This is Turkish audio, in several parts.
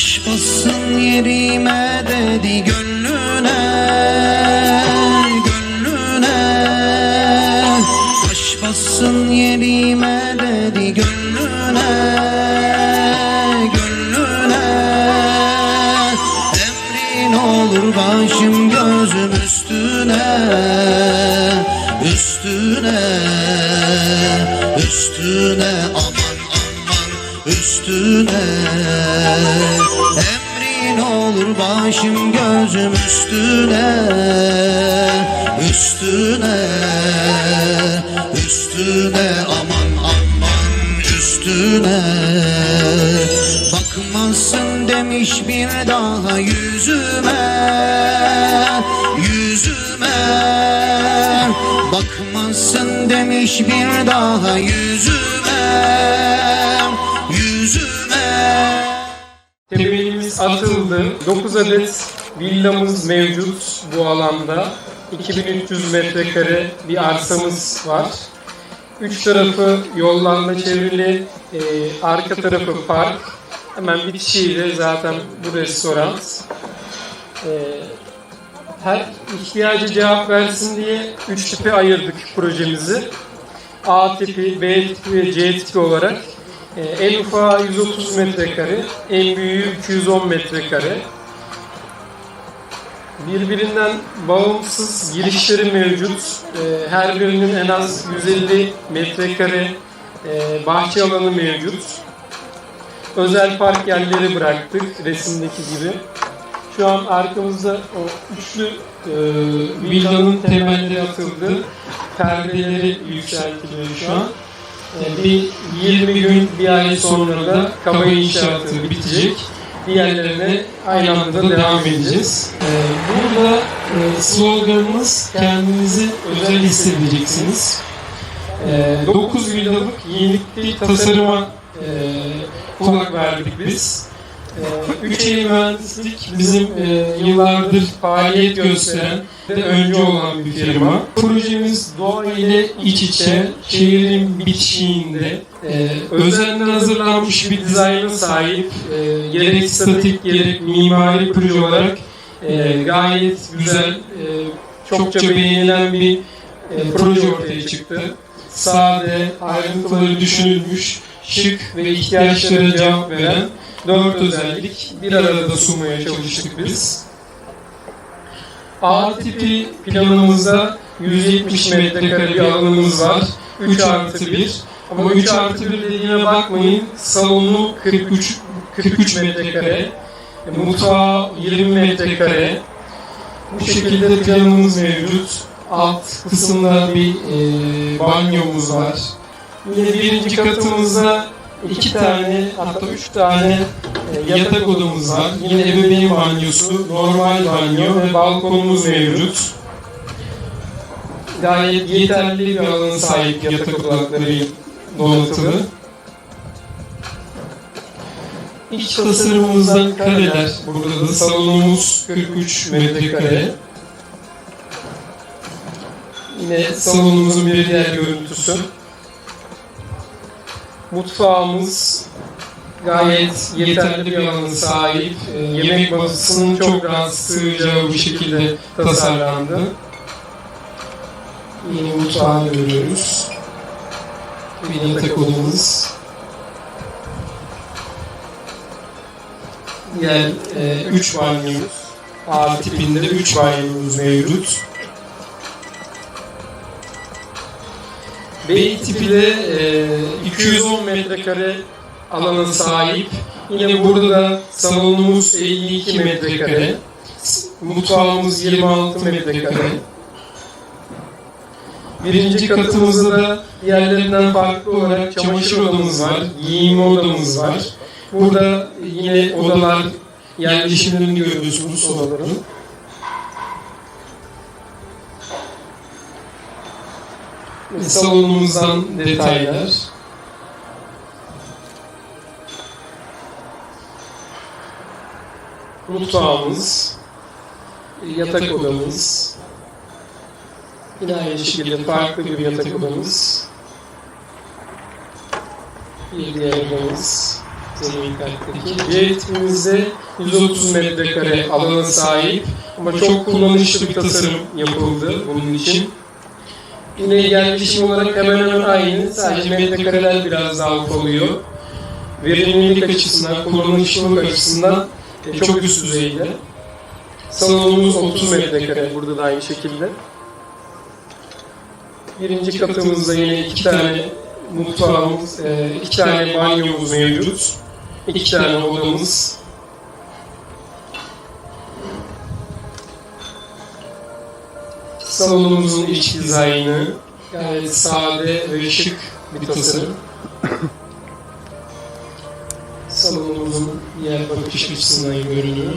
Taş bassın yerime dedi gönlüne Gönlüne. Taş bassın yerime dedi gönlüne Gönlüne. Emrin olur başım gözüm üstüne Üstüne Üstüne. Aman üstüne. Emrin olur başım gözüm üstüne. Üstüne Üstüne aman aman üstüne. Bakmazsın demiş bir daha yüzüme Yüzüme. Bakmazsın demiş bir daha yüzüme Temelimiz atıldı. 9 adet villamız mevcut bu alanda. 2300 metrekare bir arsamız var. Üç tarafı yollarla çevrili, e, arka tarafı park. Hemen bitişiyle zaten bu restoran. E, her ihtiyacı cevap versin diye üç tipe ayırdık projemizi. A tipi, B tipi ve C tipi olarak. Ee, en ufağı 130 metrekare, en büyüğü 210 metrekare. Birbirinden bağımsız girişleri mevcut. Ee, her birinin en az 150 metrekare e, bahçe alanı mevcut. Özel park yerleri bıraktık resimdeki gibi. Şu an arkamızda o üçlü e, villanın temelleri atıldı. Perdeleri yükseltiliyor şu an. E, bir 20 gün, bir ay sonra da kaba inşaatı bitecek. Diğerlerine aynı anda devam edeceğiz. Ee, Burada e, sloganımız kendinizi özel hissedeceksiniz. 9 villalık yenilikli Tasarıma e, kulak verdik biz. 3 Eylül Mühendislik bizim e, yıllardır faaliyet gösteren ve önce olan bir firma. Projemiz doğa ile iç içe, şehrin bitişiğinde e, özenle hazırlanmış bir dizayna sahip, e, gerek statik gerek mimari proje olarak gayet güzel, çokça beğenilen bir proje ortaya çıktı. Sade, ayrıntıları düşünülmüş, şık ve ihtiyaçlara cevap veren dört özellik bir arada sunmaya çalıştık biz. A tipi planımızda 170 metrekare bir alanımız var. 3 artı 1. Ama 3 artı 1 dediğine bakmayın. Salonu 43, 43 metrekare. E, Mutfağı 20 metrekare. Bu şekilde planımız mevcut. Alt kısımda bir e, banyomuz var. Yine birinci katımızda iki tane hatta üç tane e, yatak odamız var. Yine ebeveyn banyosu, normal banyo ve balkonumuz mevcut. Gayet yeterli bir alana sahip yatak odaları donatılı. İç tasarımımızdan kareler. Burada da salonumuz 43 metrekare. Yine salonumuzun bir diğer görüntüsü. Mutfağımız gayet yeterli bir alana sahip. Ee, yemek masasının çok rahat sığacağı bir şekilde tasarlandı. Yine mutfağını görüyoruz. Bir yatak odamız. Diğer e, üç banyomuz. A tipinde üç banyomuz mevcut. B tipi de e, 210 metrekare alana sahip. Yine burada da salonumuz 52 metrekare. Mutfağımız 26 metrekare. Birinci katımızda da diğerlerinden farklı olarak çamaşır odamız var, giyinme odamız var. Burada yine odalar yerleşimlerini görüyorsunuz odaların. Salonumuzdan detaylar. Mutfağımız, yatak odamız, yine aynı şekilde farklı bir yatak odamız, bir diğer odamız, zemin kattaki. C tipimizde 130 metrekare alana sahip ama çok kullanışlı bir tasarım yapıldı bunun için. Yine yerleşim olarak hemen hemen aynı. Sadece metrekareler biraz daha ufalıyor. Verimlilik açısından, kullanışlılık açısından e, çok üst düzeyde. Salonumuz 30 metrekare. Burada da aynı şekilde. Birinci katımızda yine iki tane mutfağımız, e, iki tane banyomuz mevcut. iki tane odamız. Salonumuzun iç dizaynı gayet sade ve şık bir tasarım. Salonumuzun diğer bakış açısından görünüyor.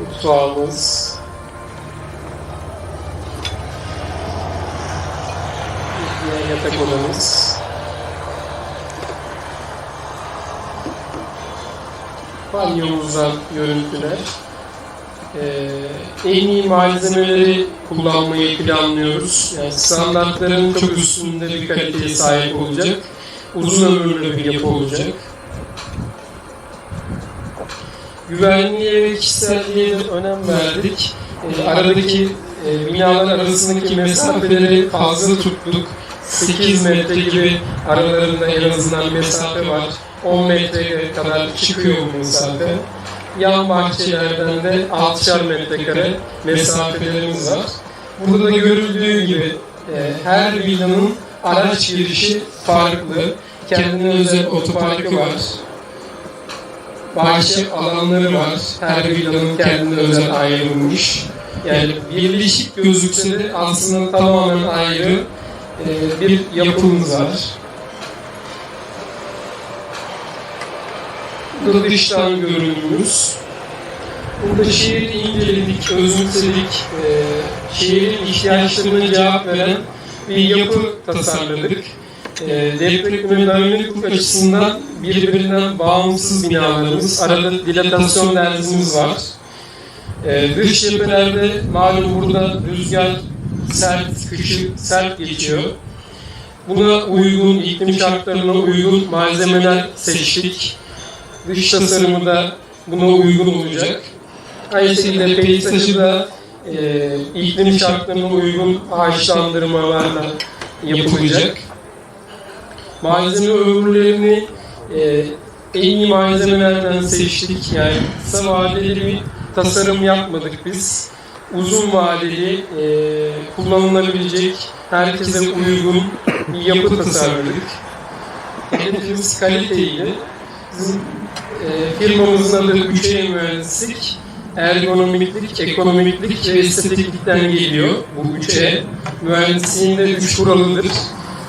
Mutfağımız. Diğer yatak odamız. Banyomuzdan görüntüler. Ee, en iyi malzemeleri kullanmayı planlıyoruz. Yani standartların çok üstünde bir kaliteye sahip olacak. Uzun ömürlü bir yapı olacak. Güvenliğe ve kişiselliğe de önem verdik. Ee, aradaki e, arasındaki mesafeleri fazla tuttuk. 8 metre gibi aralarında en azından mesafe var. 10 metreye kadar çıkıyor bu mesafe. Yan bahçelerden de 6'şar metrekare mesafelerimiz var. Burada da görüldüğü gibi e, her villanın araç girişi farklı. Kendine özel otoparkı var. Bahçe alanları var. Her villanın kendine özel ayrılmış. Yani birleşik gözükse de aslında tamamen ayrı e, bir yapımız var. Burada dıştan görünümümüz. Burada şehri inceledik, özümsedik, e, şehrin ihtiyaçlarına cevap veren bir yapı tasarladık. E, deprem ve dayanıklılık açısından birbirinden bağımsız binalarımız, arada dilatasyon derzimiz var. E, dış cephelerde malum burada rüzgar sert, kışı sert geçiyor. Buna uygun, iklim şartlarına uygun malzemeler seçtik. Dış tasarımı da buna uygun olacak. Aynı şekilde peyzajı da e, iklim şartlarına uygun ağaçlandırmalarla yapılacak. Malzeme ömürlerini e, en iyi malzemelerden seçtik. Yani kısa vadeli bir tasarım yapmadık biz. Uzun vadeli, e, kullanılabilecek, herkese uygun bir yapı tasarladık. Hedefimiz kaliteydi. E, firmamızın adı 3E Mühendislik. Ergonomiklik, ekonomiklik ve estetiklikten geliyor bu 3E. Mühendisliğinde 3 kuralıdır.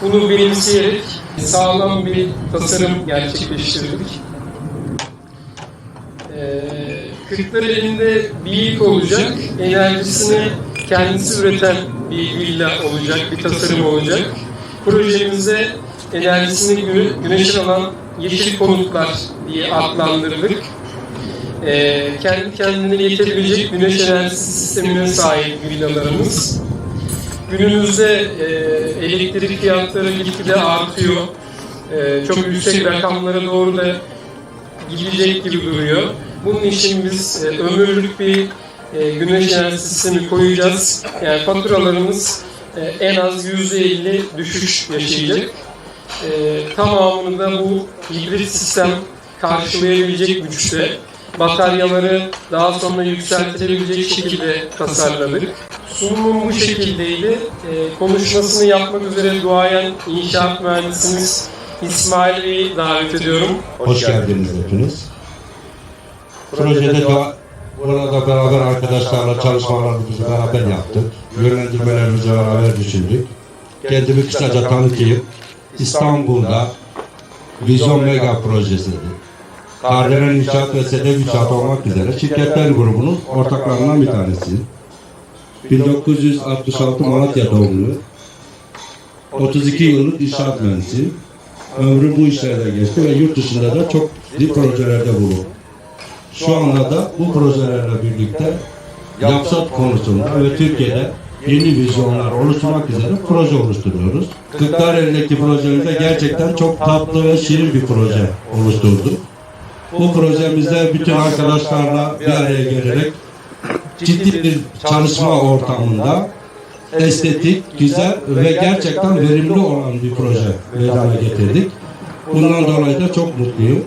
Bunu benimseyerek sağlam bir tasarım gerçekleştirdik. Ee, Kırklar elinde büyük olacak, enerjisini kendisi üreten bir villa olacak, bir tasarım olacak. Projemize enerjisini gü- güneşten alan yeşil konutlar diye adlandırdık. Ee, kendi kendine yetebilecek güneş enerjisi sistemine sahip villalarımız. Günümüzde e, elektrik fiyatları gitgide artıyor. E, çok yüksek rakamlara doğru da gidecek gibi duruyor. Bunun için biz e, ömürlük bir e, güneş enerjisi sistemi koyacağız. Yani faturalarımız e, en az %50 düşüş yaşayacak. E, tamamını da bu hibrit sistem karşılayabilecek güçte. Bataryaları daha sonra yükseltilebilecek şekilde tasarladık. Sunumum bu şekildeydi. E, konuşmasını yapmak üzere duayen inşaat mühendisimiz İsmail Bey'i davet ediyorum. Hoş geldiniz hepiniz. Projede de burada beraber arkadaşlarla çalışmalarımızı beraber yaptık. Yönlendirmelerimizi beraber düşündük. Kendimi kısaca tanıtayım. İstanbul'da Vizyon Mega projesidir. Kardelen İnşaat ve Sedef İnşaat olmak üzere şirketler grubunun ortaklarından bir tanesiyim. 1966 Malatya doğumlu. 32 yıllık inşaat mühendisiyim. Ömrüm bu işlerde geçti ve yurt dışında da çok ciddi projelerde bulundum. Şu anda da bu projelerle birlikte yapsat konusunda ve Türkiye'de yeni vizyonlar oluşturmak üzere proje oluşturuyoruz. Kırklareli'deki projemizde gerçekten çok tatlı ve şirin bir proje oluşturduk. Bu projemizde bütün arkadaşlarla bir araya gelerek ciddi bir çalışma ortamında estetik, güzel ve gerçekten verimli olan bir proje meydana getirdik. Bundan dolayı da çok mutluyum.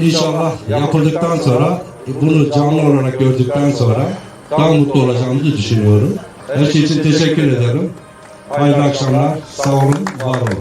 İnşallah yapıldıktan sonra bunu canlı olarak gördükten sonra daha mutlu olacağımızı düşünüyorum. Her şey için teşekkür ederim. Hayırlı akşamlar. Sağ olun, var olun.